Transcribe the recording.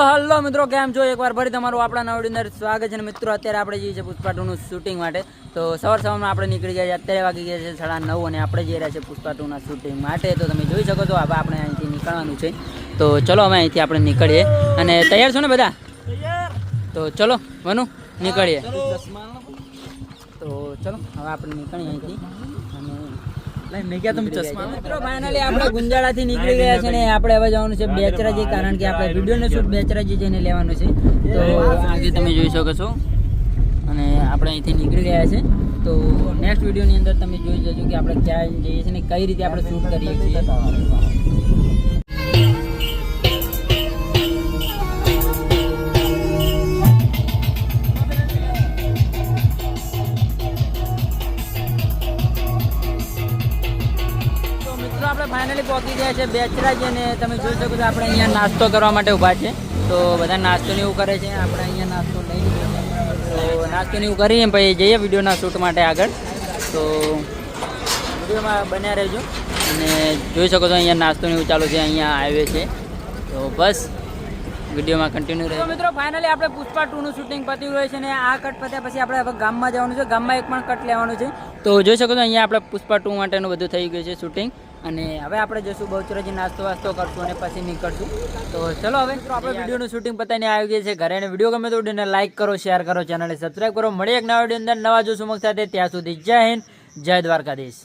તો હલો મિત્રો કેમ છો? એકવાર ફરી તમારું આપણા નવડી અંદર સ્વાગત છે અને મિત્રો અત્યારે આપણે જઈએ છીએ પુષ્પા ટુનું શૂટિંગ માટે. તો સવાર સવારમાં આપણે નીકળી ગયા છે અત્યારે વાગી ગયા છે સાડા નવ અને આપણે જઈ રહ્યા છે પુષ્પા ટુના શૂટિંગ માટે. તો તમે જોઈ શકો છો હવે આપણે અહીંથી નીકળવાનું છે. તો ચલો અમે અહીંથી આપણે નીકળીએ. અને તૈયાર છો ને બધા? તો ચલો વનુ નીકળીએ. તો ચલો હવે આપણે નીકળીએ અહીંથી અને મેં ક્યાં તમે ચશ્મા મિત્રો ફાઇનલી આપણે ગુંજાળાથી નીકળી ગયા છે ને આપણે હવે જવાનું છે બેચરાજી કારણ કે આપણે વિડીયોનો શૂટ બેચરાજી જઈને લેવાનું છે. તો આજે તમે જોઈ શકો છો. અને આપણે અહીંથી નીકળી ગયા છે. તો નેક્સ્ટ વિડીયોની અંદર તમે જોઈ જજો કે આપણે ક્યાં જઈએ છીએ ને કઈ રીતે આપણે શૂટ કરીએ છીએ. આપણે ફાઇનલી પહોંચી ગયા છે બેચરાજી અને તમે જોઈ શકો છો આપણે અહીંયા નાસ્તો કરવા માટે ઊભા છે. તો બધા નાસ્તો ને એવું કરે છે, આપણે અહીંયા નાસ્તો લઈ તો નાસ્તો ને એવું કરીએ પછી જઈએ વિડીયોના શૂટ માટે આગળ. તો વિડીયોમાં બન્યા રહેજો. અને જોઈ શકો છો અહીંયા નાસ્તો ને એવું ચાલુ છે, અહીંયા આવે છે. તો બસ. વિડીયોમાં કન્ટિન્યુ રહે. મિત્રો ફાઇનલી આપણે પુષ્પા ટુનું શૂટિંગ પતી ગયું છે અને આ કટ પત્યા પછી આપણે હવે ગામમાં જવાનું છે. ગામમાં એક પણ કટ લેવાનું છે. તો જોઈ શકો છો અહીંયા આપણે પુષ્પા ટુ માટેનું બધું થઈ ગયું છે શૂટિંગ અને હવે આપણે જશું બહુચરાજી નાસ્તો વાસ્તો કરશું અને પછી નીકળશું. તો ચલો હવે મિત્રો આપણે વિડીયોનું શૂટિંગ પતાવીને આવી ગયા છે. ઘરે અને વીડિયો ગમે તો વિડીયોને લાઈક કરો શેર કરો ચેનલને સબસ્ક્રાઈબ કરો. મળીએ એક નવા વીડિયો અંદર. નવા જોશું સાથે ત્યાં સુધી જય હિન્દ જય દ્વારકાધીશ.